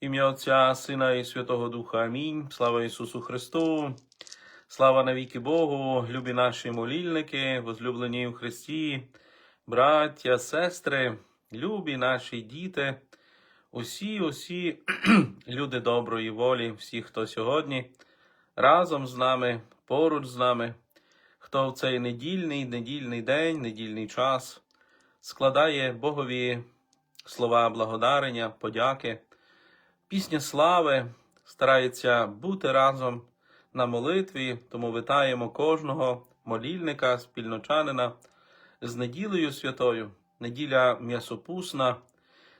Ім'я Отця, Сина і Святого Духа. Амінь. Слава Ісусу Христу. Слава навіки Богу, любі наші молільники, возлюблені в Христі, браття, сестри, любі наші діти, усі, усі люди доброї волі, всі, хто сьогодні разом з нами, поруч з нами, хто в цей недільний, недільний день, недільний час складає Богові слова благодарення, подяки, пісня слави, старається бути разом на молитві, тому вітаємо кожного молільника, спільночанина з неділею святою, неділя м'ясопусна,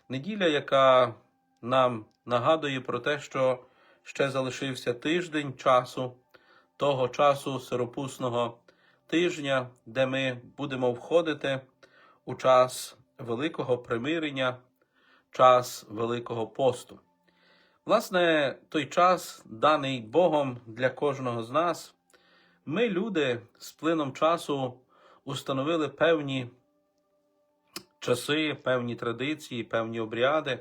неділя, яка нам нагадує про те, що ще залишився тиждень часу, того часу сиропусного тижня, де ми будемо входити у час великого примирення, час Великого посту. Власне, той час, даний Богом для кожного з нас, ми, люди, з плином часу установили певні часи, певні традиції, певні обряди.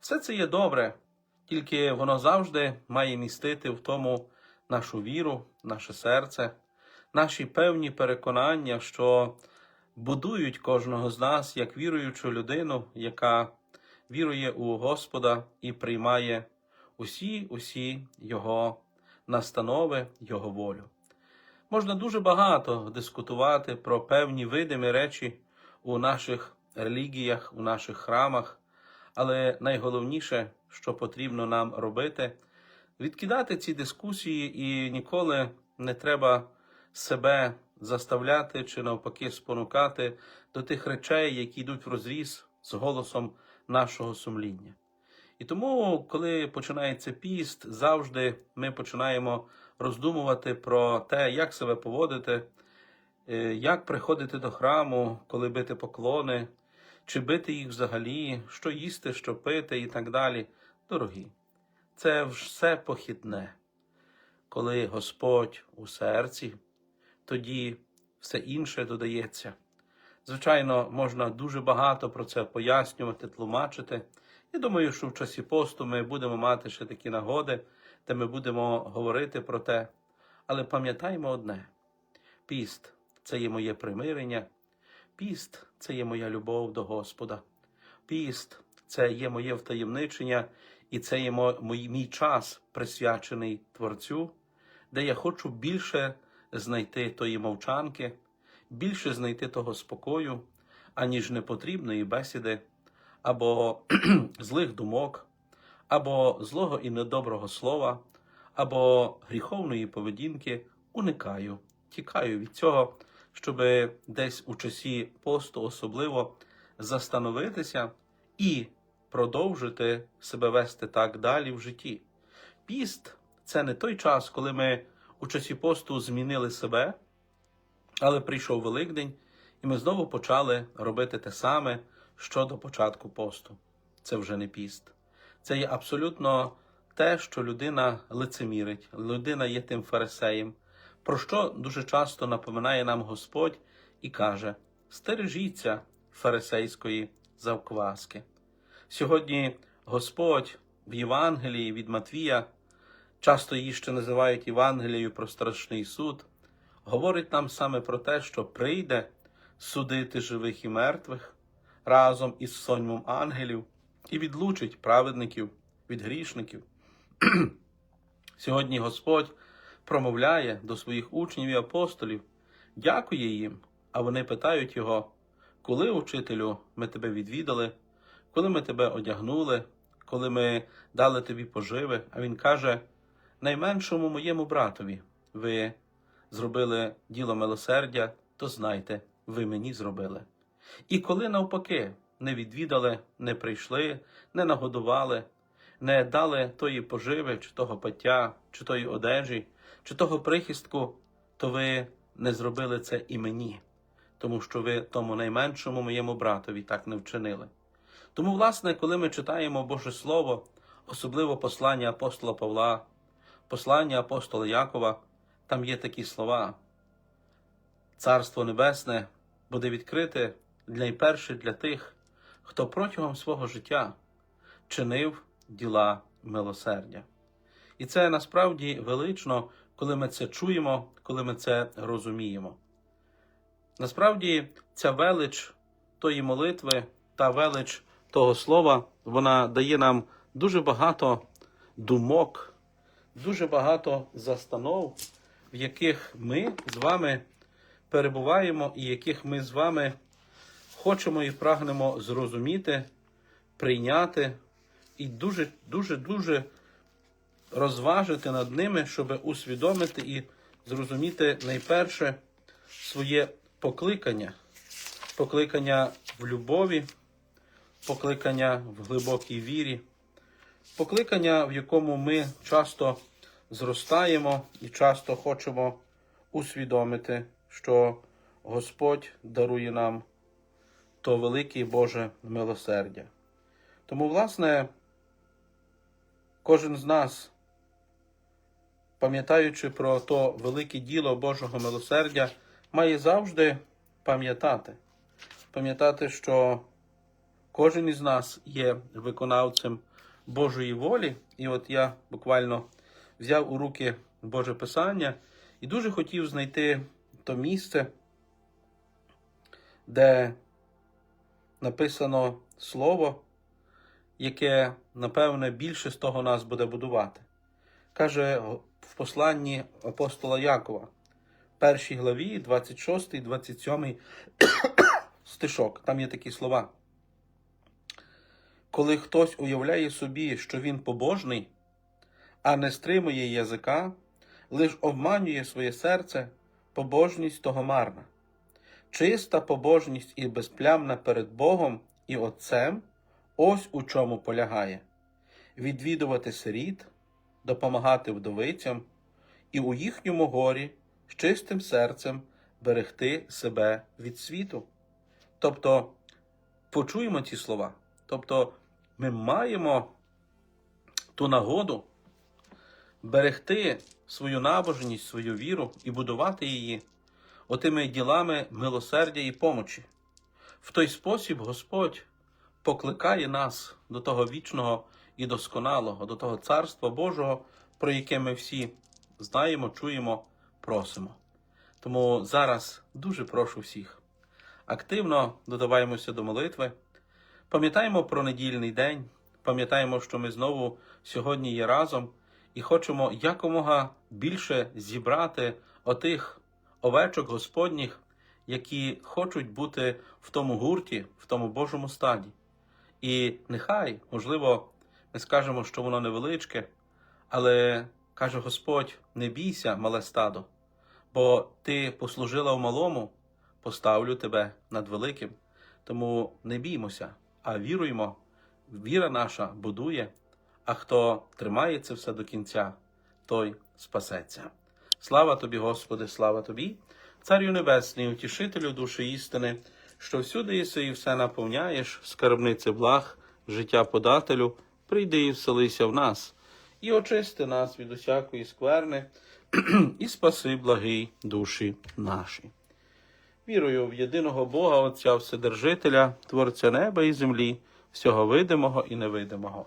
Все це є добре, тільки воно завжди має містити в тому нашу віру, наше серце, наші певні переконання, що будують кожного з нас як віруючу людину, яка вірує у Господа і приймає усі усі Його настанови, Його волю. Можна дуже багато дискутувати про певні видимі речі у наших релігіях, у наших храмах, але найголовніше, що потрібно нам робити, відкидати ці дискусії і ніколи не треба себе заставляти чи навпаки спонукати до тих речей, які йдуть в розріз з голосом нашого сумління. І тому, коли починається піст, завжди ми починаємо роздумувати про те, як себе поводити, е, як приходити до храму, коли бити поклони, чи бити їх взагалі, що їсти, що пити і так далі. Дорогі, це все похідне. Коли Господь у серці, тоді все інше додається. Звичайно, можна дуже багато про це пояснювати, тлумачити. Я думаю, що в часі посту ми будемо мати ще такі нагоди, де ми будемо говорити про те. Але пам'ятаємо одне: піст це є моє примирення, піст це є моя любов до Господа, піст це є моє втаємничення, і це є мій, мій час присвячений Творцю, де я хочу більше знайти тої мовчанки, більше знайти того спокою, аніж непотрібної бесіди або злих думок, або злого і недоброго слова, або гріховної поведінки, уникаю, тікаю від цього, щоб десь у часі посту особливо застановитися і продовжити себе вести так далі в житті. Піст це не той час, коли ми у часі посту змінили себе, але прийшов Великдень, і ми знову почали робити те саме щодо початку посту. Це вже не піст. Це є абсолютно те, що людина лицемірить, людина є тим фарисеєм, про що дуже часто напоминає нам Господь і каже: стережіться фарисейської завкваски. Сьогодні Господь в Євангелії від Матвія, часто її ще називають Євангелією про страшний суд, говорить нам саме про те, що прийде судити живих і мертвих разом із соньмом ангелів і відлучить праведників від грішників. Сьогодні Господь промовляє до своїх учнів і апостолів, дякує їм, а вони питають його, коли, учителю, ми тебе відвідали, коли ми тебе одягнули, коли ми дали тобі поживи. А він каже: найменшому моєму братові ви зробили діло милосердя, то знайте, ви мені зробили. І коли навпаки не відвідали, не прийшли, не нагодували, не дали тої поживи, чи того пиття, чи тої одежі, чи того прихистку, то ви не зробили це і мені, тому що ви тому найменшому моєму братові так не вчинили. Тому, власне, коли ми читаємо Боже Слово, особливо послання апостола Павла, послання апостола Якова, там є такі слова. Царство Небесне буде відкрите найперше для тих, хто протягом свого життя чинив діла милосердя. І це насправді велично, коли ми це чуємо, коли ми це розуміємо. Насправді, ця велич тої молитви та велич того слова, вона дає нам дуже багато думок, дуже багато застанов, в яких ми з вами перебуваємо і яких ми з вами хочемо і прагнемо зрозуміти, прийняти і дуже, дуже, дуже розважити над ними, щоб усвідомити і зрозуміти найперше своє покликання, покликання в любові, покликання в глибокій вірі, покликання, в якому ми часто зростаємо і часто хочемо усвідомити, що Господь дарує нам то велике Боже милосердя. Тому, власне, кожен з нас, пам'ятаючи про то велике діло Божого милосердя, має завжди пам'ятати, пам'ятати, що кожен із нас є виконавцем Божої волі. І от я буквально взяв у руки Боже Писання і дуже хотів знайти то місце, де написано слово, яке, напевне, більше з того нас буде будувати. Каже в посланні апостола Якова, першій главі, 26, 27 стишок. Там є такі слова. Коли хтось уявляє собі, що він побожний, а не стримує язика, лиш обманює своє серце, побожність того марна. Чиста побожність і безплямна перед Богом і Отцем ось у чому полягає відвідувати сиріт, допомагати вдовицям і у їхньому горі з чистим серцем берегти себе від світу. Тобто, почуємо ці слова. Тобто, ми маємо ту нагоду берегти свою набожність, свою віру і будувати її отими ділами милосердя і помочі. В той спосіб Господь покликає нас до того вічного і досконалого, до того Царства Божого, про яке ми всі знаємо, чуємо, просимо. Тому зараз дуже прошу всіх. Активно додаваємося до молитви. Пам'ятаємо про недільний день, пам'ятаємо, що ми знову сьогодні є разом і хочемо якомога більше зібрати отих овечок Господніх, які хочуть бути в тому гурті, в тому Божому стаді. І нехай, можливо, ми скажемо, що воно невеличке, але каже Господь: не бійся, мале стадо, бо ти послужила в малому, поставлю тебе над великим. Тому не біймося, а віруємо. Віра наша будує, а хто тримає це все до кінця, той спасеться. Слава тобі, Господи, слава тобі, Царю Небесний, утішителю душі істини, що всюди єси і все наповняєш, скарбнице благ, життя подателю, прийди і вселися в нас, і очисти нас від усякої скверни, і спаси благий душі наші. Вірую в єдиного Бога, Отця Вседержителя, Творця неба і землі, всього видимого і невидимого.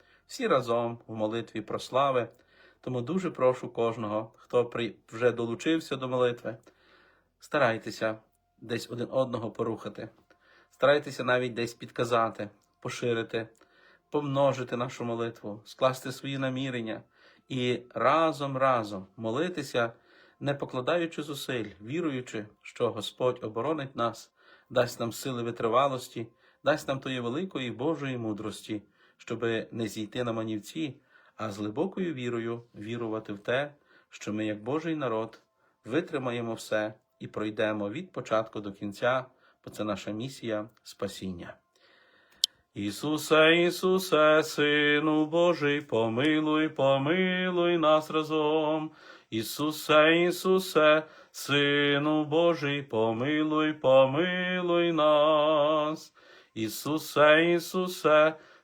всі разом в молитві про слави. Тому дуже прошу кожного, хто вже долучився до молитви, старайтеся десь один одного порухати, старайтеся навіть десь підказати, поширити, помножити нашу молитву, скласти свої намірення і разом разом молитися, не покладаючи зусиль, віруючи, що Господь оборонить нас, дасть нам сили витривалості, дасть нам тої великої Божої мудрості, щоби не зійти на манівці, а з глибокою вірою вірувати в те, що ми, як Божий народ, витримаємо все і пройдемо від початку до кінця, бо це наша місія спасіння. Ісусе, Ісусе, Сину Божий, помилуй, помилуй нас разом. Ісусе, Ісусе, Сину Божий, помилуй, помилуй нас. Ісусе, Ісусе,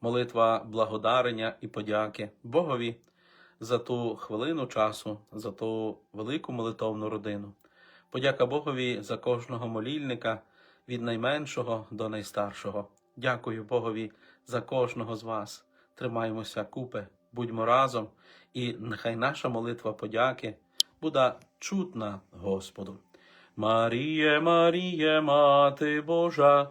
молитва благодарення і подяки Богові за ту хвилину часу, за ту велику молитовну родину. Подяка Богові за кожного молільника від найменшого до найстаршого. Дякую Богові за кожного з вас. Тримаймося купи, будьмо разом, і нехай наша молитва подяки буде чутна Господу. Маріє, Маріє, Мати Божа,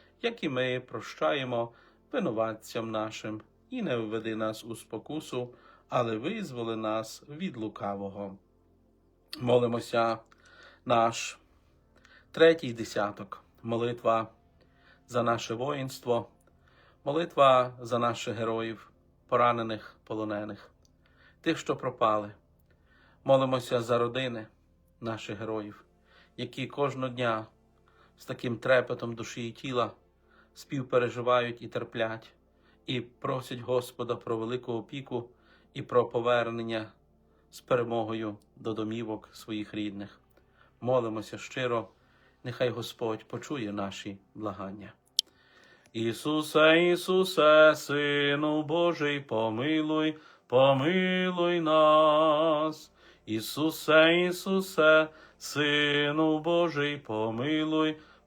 як і ми прощаємо винуватцям нашим, і не введи нас у спокусу, але визволи нас від лукавого. Молимося наш третій десяток, молитва за наше воїнство, молитва за наших героїв, поранених, полонених, тих, що пропали. Молимося за родини наших героїв, які кожного дня з таким трепетом душі і тіла співпереживають і терплять, і просять Господа про велику опіку і про повернення з перемогою до домівок своїх рідних. Молимося щиро, нехай Господь почує наші благання. Ісусе, Ісусе, Сину Божий, помилуй, помилуй нас. Ісусе, Ісусе, Сину Божий, помилуй,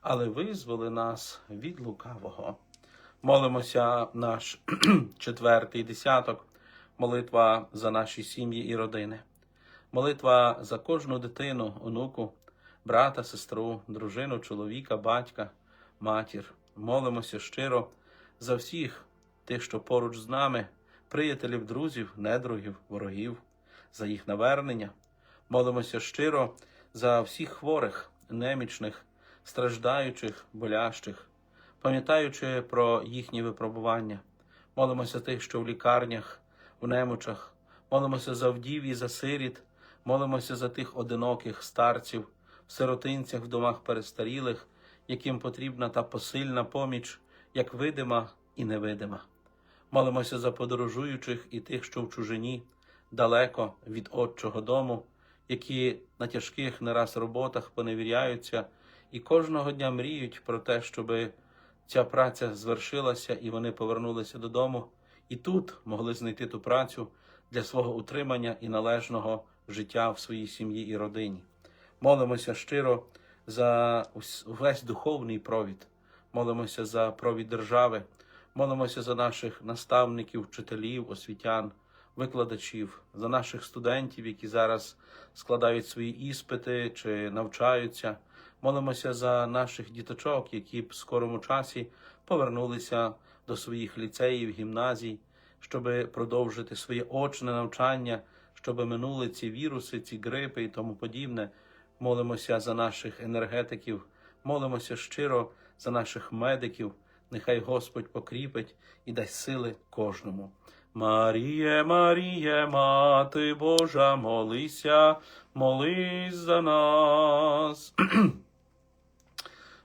але визволи нас від лукавого. Молимося наш четвертий десяток, молитва за наші сім'ї і родини, молитва за кожну дитину, онуку, брата, сестру, дружину, чоловіка, батька, матір. Молимося щиро за всіх тих, що поруч з нами, приятелів, друзів, недругів, ворогів, за їх навернення. Молимося щиро за всіх хворих, немічних, страждаючих, болящих, пам'ятаючи про їхні випробування. Молимося тих, що в лікарнях, в немочах, молимося за вдів і за сиріт, молимося за тих одиноких старців, в сиротинцях, в домах перестарілих, яким потрібна та посильна поміч, як видима і невидима. Молимося за подорожуючих і тих, що в чужині, далеко від отчого дому, які на тяжких не раз роботах поневіряються і кожного дня мріють про те, щоби ця праця звершилася і вони повернулися додому, і тут могли знайти ту працю для свого утримання і належного життя в своїй сім'ї і родині. Молимося щиро за весь духовний провід, молимося за провід держави, молимося за наших наставників, вчителів, освітян, викладачів, за наших студентів, які зараз складають свої іспити чи навчаються. Молимося за наших діточок, які б в скорому часі повернулися до своїх ліцеїв, гімназій, щоб продовжити своє очне навчання, щоб минули ці віруси, ці грипи і тому подібне. Молимося за наших енергетиків, молимося щиро за наших медиків. Нехай Господь покріпить і дасть сили кожному. Маріє, Маріє, Мати Божа, молися, молись за нас.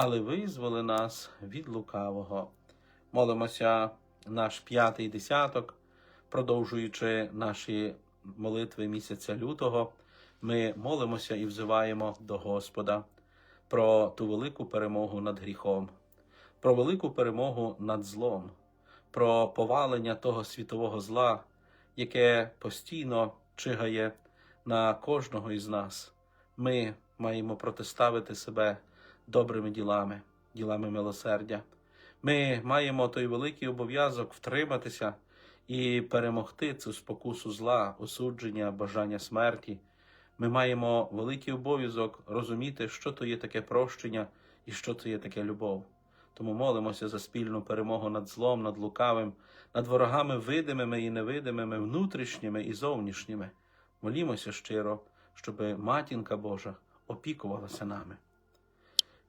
але визволи нас від лукавого. Молимося наш п'ятий десяток, продовжуючи наші молитви місяця лютого, ми молимося і взиваємо до Господа про ту велику перемогу над гріхом, про велику перемогу над злом, про повалення того світового зла, яке постійно чигає на кожного із нас. Ми маємо протиставити себе добрими ділами, ділами милосердя. Ми маємо той великий обов'язок втриматися і перемогти цю спокусу зла, осудження, бажання смерті. Ми маємо великий обов'язок розуміти, що то є таке прощення і що то є таке любов. Тому молимося за спільну перемогу над злом, над лукавим, над ворогами видимими і невидимими, внутрішніми і зовнішніми. Молімося щиро, щоб матінка Божа опікувалася нами.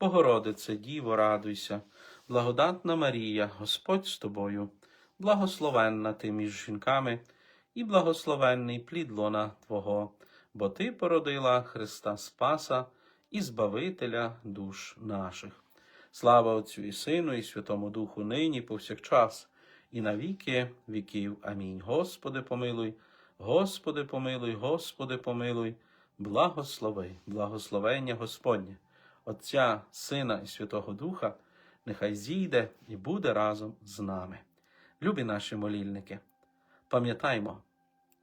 Богородице, Діво, радуйся, благодатна Марія, Господь з тобою, благословенна ти між жінками, і благословенний плід лона Твого, бо Ти породила Христа Спаса і Збавителя душ наших. Слава Отцю і Сину, і Святому Духу нині, повсякчас, і на віки віків. Амінь. Господи, помилуй, Господи, помилуй, Господи, помилуй, благослови, благословення Господнє, Отця, Сина і Святого Духа, нехай зійде і буде разом з нами. Любі наші молільники, пам'ятаймо,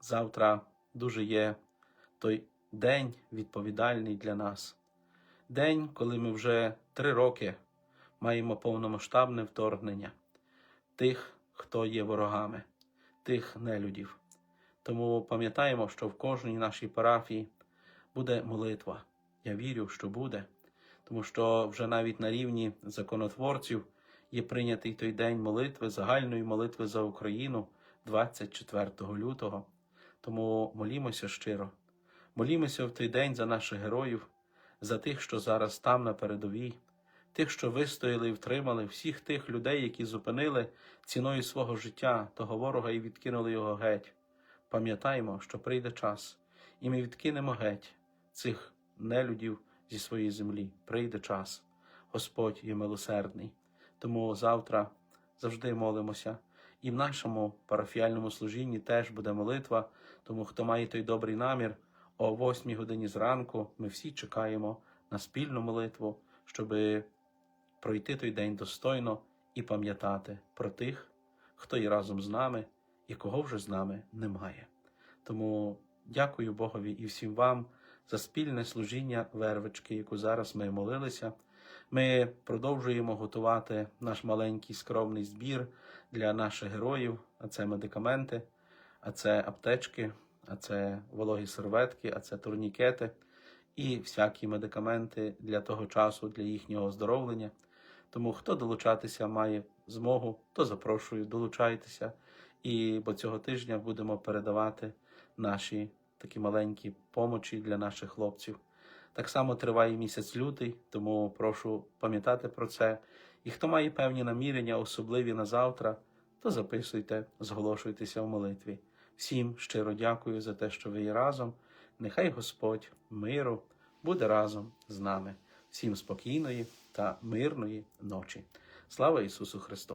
завтра дуже є той день відповідальний для нас. День, коли ми вже три роки маємо повномасштабне вторгнення тих, хто є ворогами, тих нелюдів. Тому пам'ятаємо, що в кожній нашій парафії буде молитва. Я вірю, що буде, тому що вже навіть на рівні законотворців є прийнятий той день молитви, загальної молитви за Україну 24 лютого. Тому молімося щиро, молімося в той день за наших героїв, за тих, що зараз там на передовій, тих, що вистояли і втримали, всіх тих людей, які зупинили ціною свого життя того ворога і відкинули його геть. Пам'ятаємо, що прийде час, і ми відкинемо геть цих нелюдів зі своєї землі. Прийде час. Господь є милосердний. Тому завтра завжди молимося. І в нашому парафіальному служінні теж буде молитва. Тому хто має той добрий намір, о 8 годині зранку ми всі чекаємо на спільну молитву, щоб пройти той день достойно і пам'ятати про тих, хто є разом з нами і кого вже з нами немає. Тому дякую Богові і всім вам за спільне служіння вервички, яку зараз ми молилися. Ми продовжуємо готувати наш маленький скромний збір для наших героїв, а це медикаменти, а це аптечки, а це вологі серветки, а це турнікети і всякі медикаменти для того часу, для їхнього оздоровлення. Тому хто долучатися має змогу, то запрошую, долучайтеся. І бо цього тижня будемо передавати наші такі маленькі помочі для наших хлопців. Так само триває місяць лютий, тому прошу пам'ятати про це. І хто має певні намірення, особливі на завтра, то записуйте, зголошуйтеся в молитві. Всім щиро дякую за те, що ви є разом. Нехай Господь миру буде разом з нами. Всім спокійної та мирної ночі. Слава Ісусу Христу!